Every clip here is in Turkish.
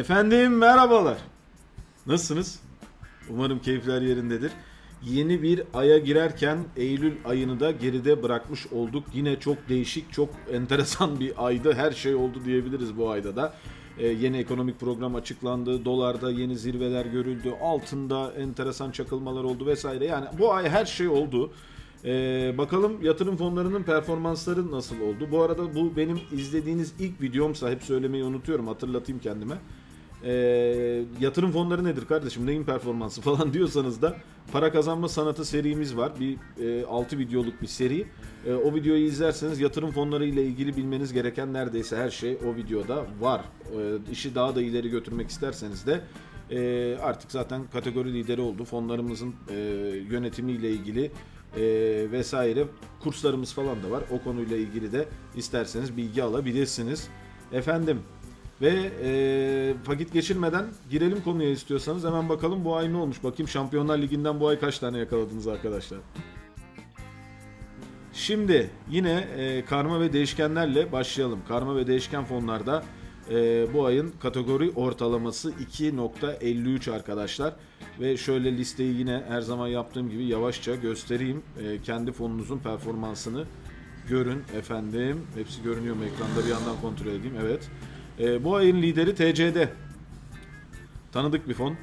Efendim merhabalar. Nasılsınız? Umarım keyifler yerindedir. Yeni bir aya girerken Eylül ayını da geride bırakmış olduk. Yine çok değişik, çok enteresan bir aydı. Her şey oldu diyebiliriz bu ayda da. Ee, yeni ekonomik program açıklandı. Dolarda yeni zirveler görüldü. Altında enteresan çakılmalar oldu vesaire. Yani bu ay her şey oldu. Ee, bakalım yatırım fonlarının performansları nasıl oldu? Bu arada bu benim izlediğiniz ilk videomsa hep söylemeyi unutuyorum hatırlatayım kendime. Ee, yatırım fonları nedir kardeşim neyin performansı falan diyorsanız da para kazanma sanatı serimiz var. Bir 6 videoluk bir seri. E, o videoyu izlerseniz yatırım fonları ile ilgili bilmeniz gereken neredeyse her şey o videoda var. E, işi daha da ileri götürmek isterseniz de e, artık zaten kategori lideri oldu. Fonlarımızın e, yönetimiyle ilgili e, vesaire kurslarımız falan da var. O konuyla ilgili de isterseniz bilgi alabilirsiniz. Efendim ve e, vakit geçirmeden girelim konuya istiyorsanız hemen bakalım bu ay ne olmuş. Bakayım Şampiyonlar Ligi'nden bu ay kaç tane yakaladınız arkadaşlar. Şimdi yine e, karma ve değişkenlerle başlayalım. Karma ve değişken fonlarda e, bu ayın kategori ortalaması 2.53 arkadaşlar. Ve şöyle listeyi yine her zaman yaptığım gibi yavaşça göstereyim. E, kendi fonunuzun performansını görün efendim. Hepsi görünüyor mu ekranda bir yandan kontrol edeyim. Evet. E, bu ayın lideri TCD. Tanıdık bir fon. Ee,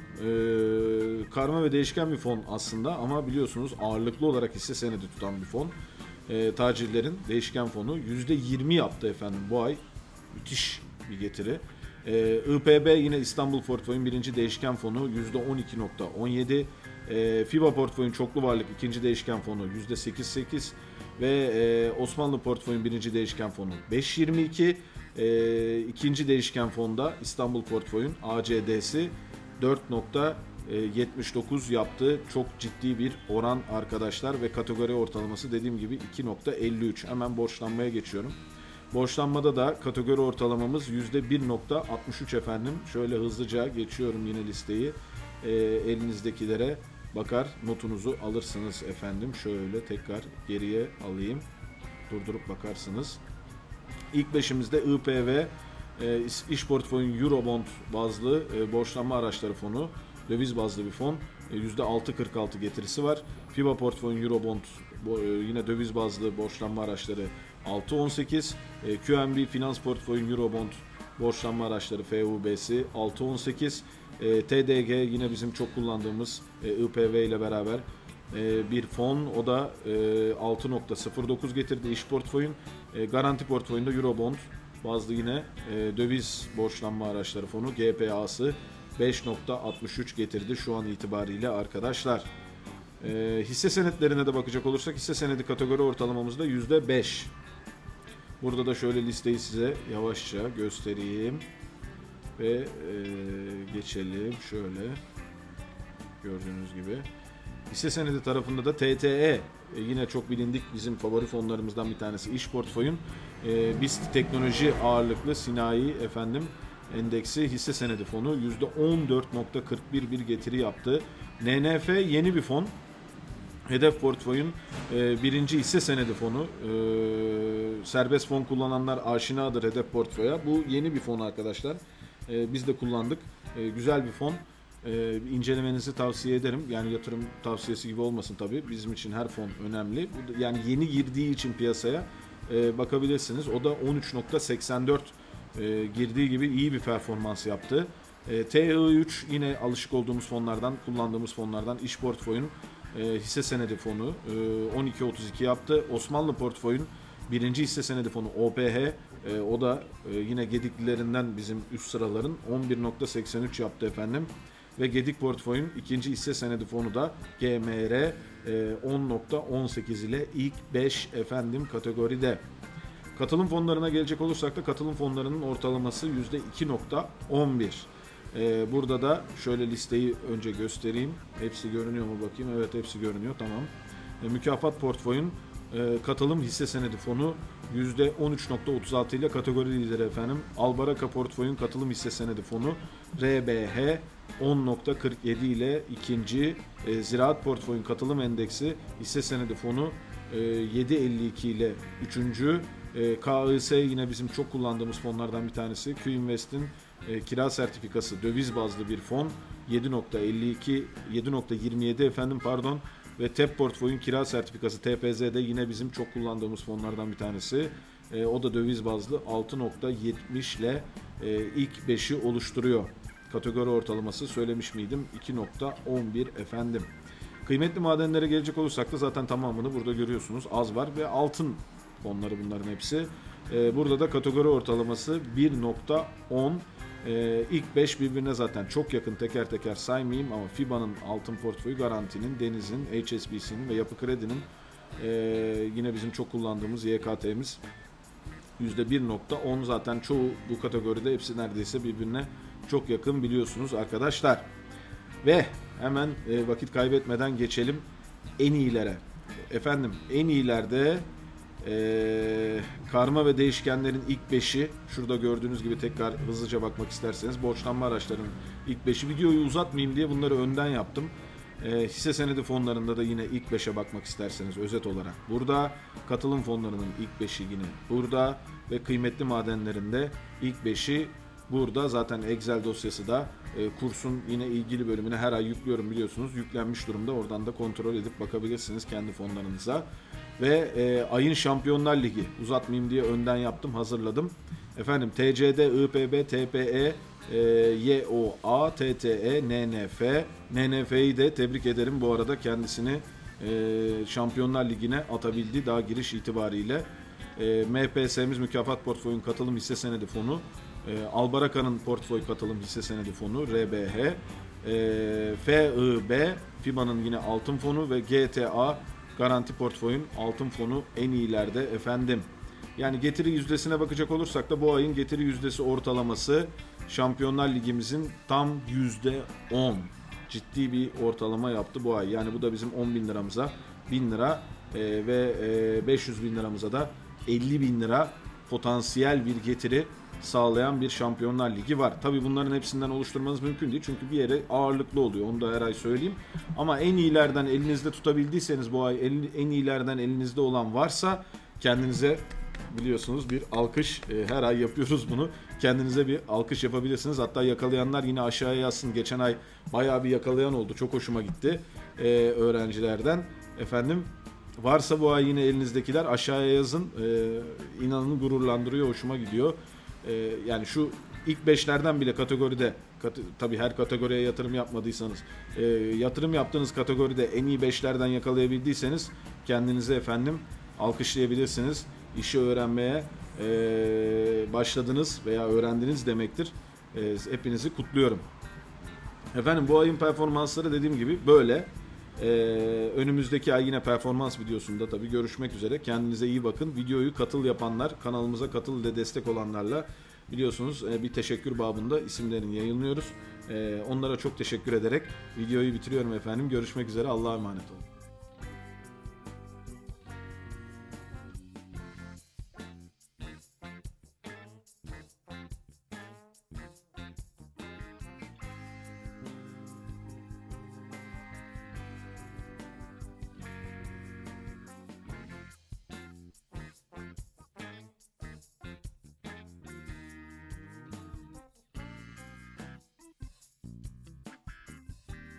karma ve değişken bir fon aslında ama biliyorsunuz ağırlıklı olarak hisse senedi tutan bir fon. Ee, tacirlerin değişken fonu %20 yaptı efendim bu ay. Müthiş bir getiri. Ee, IPB yine İstanbul Portföy'ün birinci değişken fonu %12.17. Ee, FIBA Portföy'ün çoklu varlık ikinci değişken fonu %8.8 ve e, Osmanlı Portföy'ün birinci değişken fonu 5.22. E, ikinci değişken fonda İstanbul Portföy'ün ACD'si 4.79 yaptı. Çok ciddi bir oran arkadaşlar ve kategori ortalaması dediğim gibi 2.53. Hemen borçlanmaya geçiyorum. Borçlanmada da kategori ortalamamız %1.63 efendim. Şöyle hızlıca geçiyorum yine listeyi. E, elinizdekilere bakar notunuzu alırsınız efendim. Şöyle tekrar geriye alayım. Durdurup bakarsınız. İlk beşimizde IPV, e, iş portföyün Eurobond bazlı e, borçlanma araçları fonu, döviz bazlı bir fon. E, %6.46 getirisi var. FIBA portföyün Eurobond e, yine döviz bazlı borçlanma araçları 6.18. E, QNB finans portföyün Eurobond borçlanma araçları FUB'si 6.18. E, TDG yine bizim çok kullandığımız e, IPV ile beraber e, bir fon. O da e, 6.09 getirdi iş portföyün. E, garanti portföyünde Eurobond bazlı yine e, döviz borçlanma araçları fonu GPA'sı 5.63 getirdi şu an itibariyle arkadaşlar. E, hisse senetlerine de bakacak olursak hisse senedi kategori ortalamamızda %5. Burada da şöyle listeyi size yavaşça göstereyim. Ve e, geçelim şöyle. Gördüğünüz gibi. Hisse senedi tarafında da TTE e, yine çok bilindik bizim favori fonlarımızdan bir tanesi iş portföyün e, BIST teknoloji ağırlıklı sinayi efendim endeksi hisse senedi fonu %14.41 bir getiri yaptı. NNF yeni bir fon. Hedef portföyün e, birinci hisse senedi fonu. E, serbest fon kullananlar aşinadır hedef portföye. Bu yeni bir fon arkadaşlar. E, biz de kullandık. E, güzel bir fon. E, incelemenizi tavsiye ederim. Yani yatırım tavsiyesi gibi olmasın tabii. Bizim için her fon önemli. Yani yeni girdiği için piyasaya e, bakabilirsiniz. O da 13.84 e, girdiği gibi iyi bir performans yaptı. E, TI3 yine alışık olduğumuz fonlardan, kullandığımız fonlardan iş portföyün e, hisse senedi fonu e, 12.32 yaptı. Osmanlı portföyün birinci hisse senedi fonu OPH e, o da e, yine Gediklilerinden bizim üst sıraların 11.83 yaptı efendim. Ve Gedik portföyün ikinci hisse senedi fonu da GMR e, 10.18 ile ilk 5 efendim kategoride. Katılım fonlarına gelecek olursak da katılım fonlarının ortalaması %2.11. Ee, burada da şöyle listeyi önce göstereyim. Hepsi görünüyor mu bakayım? Evet hepsi görünüyor. Tamam. E, mükafat portföyün e, katılım hisse senedi fonu %13.36 ile kategori lideri efendim. Albaraka portföyün katılım hisse senedi fonu RBH 10.47 ile ikinci. E, Ziraat portföyün katılım endeksi hisse senedi fonu e, 7.52 ile üçüncü. E, KIS yine bizim çok kullandığımız fonlardan bir tanesi. Q Invest'in e, kira sertifikası döviz bazlı bir fon 7.52 7.27 efendim pardon ve TEP portföyün kira sertifikası TPZ'de yine bizim çok kullandığımız fonlardan bir tanesi. E, o da döviz bazlı 6.70 ile e, ilk 5'i oluşturuyor. Kategori ortalaması söylemiş miydim? 2.11 efendim. Kıymetli madenlere gelecek olursak da zaten tamamını burada görüyorsunuz. Az var ve altın fonları bunların hepsi. Ee, burada da kategori ortalaması 1.10. Ee, ilk 5 birbirine zaten çok yakın teker teker saymayayım ama FIBA'nın altın portföyü, Garanti'nin, Deniz'in, HSBC'nin ve Yapı Kredi'nin ee, yine bizim çok kullandığımız YKT'miz %1.10 zaten çoğu bu kategoride hepsi neredeyse birbirine çok yakın biliyorsunuz arkadaşlar. Ve hemen e, vakit kaybetmeden geçelim en iyilere. Efendim en iyilerde e, karma ve değişkenlerin ilk 5'i şurada gördüğünüz gibi tekrar hızlıca bakmak isterseniz borçlanma araçlarının ilk 5'i videoyu uzatmayayım diye bunları önden yaptım. E, hisse senedi fonlarında da yine ilk 5'e bakmak isterseniz özet olarak burada katılım fonlarının ilk 5'i yine burada ve kıymetli madenlerinde ilk 5'i Burada zaten Excel dosyası da e, kursun yine ilgili bölümüne her ay yüklüyorum biliyorsunuz. Yüklenmiş durumda. Oradan da kontrol edip bakabilirsiniz kendi fonlarınıza. Ve e, ayın Şampiyonlar Ligi uzatmayayım diye önden yaptım, hazırladım. Efendim TCD, IPB, TPE, e, YOA, TTE, NNF. NNF'yi de tebrik ederim bu arada kendisini e, Şampiyonlar Ligi'ne atabildi daha giriş itibariyle. E, MPS'miz mükafat portföyün katılım hisse senedi fonu. E, Albaraka'nın portföy katılım hisse senedi fonu RBH. E, FIB FIBA'nın yine altın fonu ve GTA garanti portföyün altın fonu en iyilerde efendim. Yani getiri yüzdesine bakacak olursak da bu ayın getiri yüzdesi ortalaması Şampiyonlar Ligimizin tam yüzde 10 ciddi bir ortalama yaptı bu ay. Yani bu da bizim 10 bin liramıza 1000 lira e, ve e, 500 bin liramıza da 50 bin lira potansiyel bir getiri sağlayan bir Şampiyonlar Ligi var. Tabii bunların hepsinden oluşturmanız mümkün değil. Çünkü bir yere ağırlıklı oluyor. Onu da her ay söyleyeyim. Ama en iyilerden elinizde tutabildiyseniz bu ay en iyilerden elinizde olan varsa kendinize biliyorsunuz bir alkış e, her ay yapıyoruz bunu. Kendinize bir alkış yapabilirsiniz. Hatta yakalayanlar yine aşağıya yazsın. Geçen ay bayağı bir yakalayan oldu. Çok hoşuma gitti e, öğrencilerden. Efendim varsa bu ay yine elinizdekiler aşağıya yazın. E, inanın gururlandırıyor, hoşuma gidiyor. E, yani şu ilk beşlerden bile kategoride kat, tabii her kategoriye yatırım yapmadıysanız e, yatırım yaptığınız kategoride en iyi beşlerden yakalayabildiyseniz kendinize efendim alkışlayabilirsiniz. İşi öğrenmeye e, başladınız veya öğrendiniz demektir. E, hepinizi kutluyorum. Efendim bu ayın performansları dediğim gibi böyle. Ee, önümüzdeki ay yine performans videosunda tabii görüşmek üzere. Kendinize iyi bakın. Videoyu katıl yapanlar, kanalımıza katıl ile destek olanlarla biliyorsunuz e, bir teşekkür babında isimlerini yayınlıyoruz. Ee, onlara çok teşekkür ederek videoyu bitiriyorum efendim. Görüşmek üzere. Allah'a emanet olun.